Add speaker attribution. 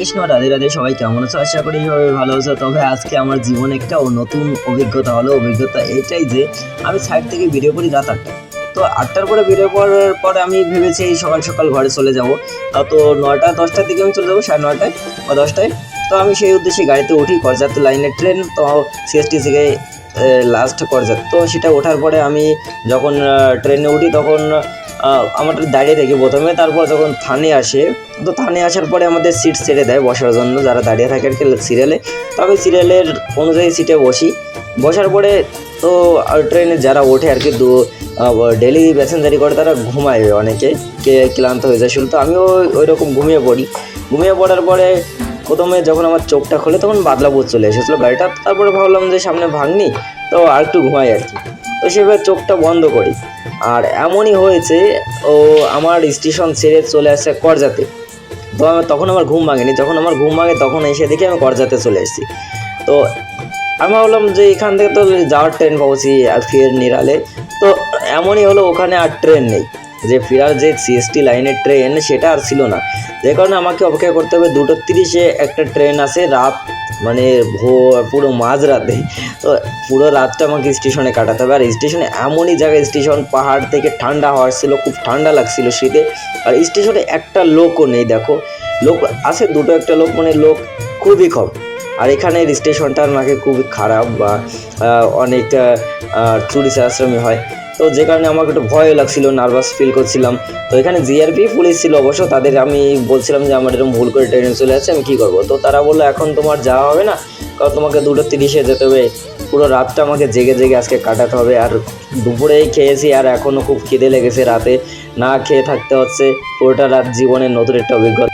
Speaker 1: কৃষ্ণ, রাধে রাধে, সবাই কেমন আছো? আশা করি ভালো আছো। তবে আজকে আমার জীবনে একটা নতুন অভিজ্ঞতা হলো। অভিজ্ঞতা এটাই যে, আমি সাইড থেকে ভিডিও করি রাত আটটা তো আটটার পরে ভিডিও করার পরে আমি ভেবেছি এই সকাল সকাল ঘরে চলে যাব। তো নয়টা, দশটার দিকে আমি চলে যাব, সাড়ে নয়টায় বা দশটায়। তো আমি সেই উদ্দেশ্যে গাড়িতে উঠি, করজাত লাইনের ট্রেন, তো সিএসটি থেকে লাস্ট করজাত। তো সেটা ওঠার পরে আমি যখন ট্রেনে উঠি তখন আমার দাঁড়িয়ে থাকি প্রথমে, তারপর যখন থানে আসে, তো থানে আসার পরে আমাদের সিট ছেড়ে দেয় বসার জন্য, যারা দাঁড়িয়ে থাকে আর কি সিরিয়ালে তবে সিরিয়ালের অনুযায়ী সিটে বসি। বসার পরে তো ট্রেনে যারা ওঠে আর কি ডেলি প্যাসেঞ্জারি করে, তারা ঘুমায় অনেকে, কে ক্লান্ত হয়ে যায় শুরু তো আমিও ওই রকম ঘুমিয়ে পড়ি। ঘুমিয়ে পড়ার পরে প্রথমে যখন আমার চোখটা খোলে, তখন বাদলাপুর চলে এসেছিল গাড়িটা। তারপরে ভাবলাম যে সামনে ভাঙনি, তো আর একটু ঘুমাই আর কি। তো সেভাবে চোখটা বন্ধ করি। আর এমনই হয়েছে, ও আমার স্টেশন ছেড়ে চলে আসে করজাতে। তো আমার তখন আমার ঘুম ভাঙেনি, যখন আমার ঘুম ভাঙে তখন এসে দেখি আমি করজাতে চলে এসেছি। তো আমি ভাবলাম যে এখান থেকে তো যাওয়ার ট্রেন পাবছি আর ফের নিরালে। তো এমনই হলো, ওখানে আর ট্রেন নেই। যে ফেরার যে সিএসটি লাইনের ট্রেন সেটা আর ছিল না। যে কারণে আমাকে অপেক্ষা করতে হবে, দুটো তিরিশে একটা ট্রেন আছে রাত মানে পুরো মাঝরাতে। তো পুরো রাতটা আমাকে স্টেশনে কাটাতে হবে। আর স্টেশনে এমনই জায়গায় স্টেশন পাহাড় থেকে ঠান্ডা হওয়ার ছিল খুব ঠান্ডা লাগছিল শীতে। আর স্টেশনে একটা লোকও নেই, দেখো। লোক আছে, দুটো একটা লোক মানে লোক খুবই কম। আর এখানের স্টেশনটা আমাকে খুবই খারাপ বা অনেক টুরিস্ট আশ্রমী হয়। তো যে কারণে আমাকে একটু ভয় লাগছিল নার্ভাস ফিল করছিলাম। তো এখানে জিআরপি পুলিশ ছিল অবশ্য, তাদের আমি বলছিলাম যে আমার এরকম ভুল করে ট্রেনে চলে যাচ্ছে, আমি কী করব? তো তারা বলল, এখন তোমার যাওয়া হবে না, কারণ তোমাকে দুটো তিরিশে যেতে হবে। পুরো রাতটা আমাকে জেগে জেগে আজকে কাটাতে হবে। আর দুপুরেই খেয়েছি, আর এখনও খুব খিদে লেগেছে রাতে। না খেয়ে থাকতে হচ্ছে, পুরোটা রাত জীবনের নতুন একটা অভিজ্ঞতা।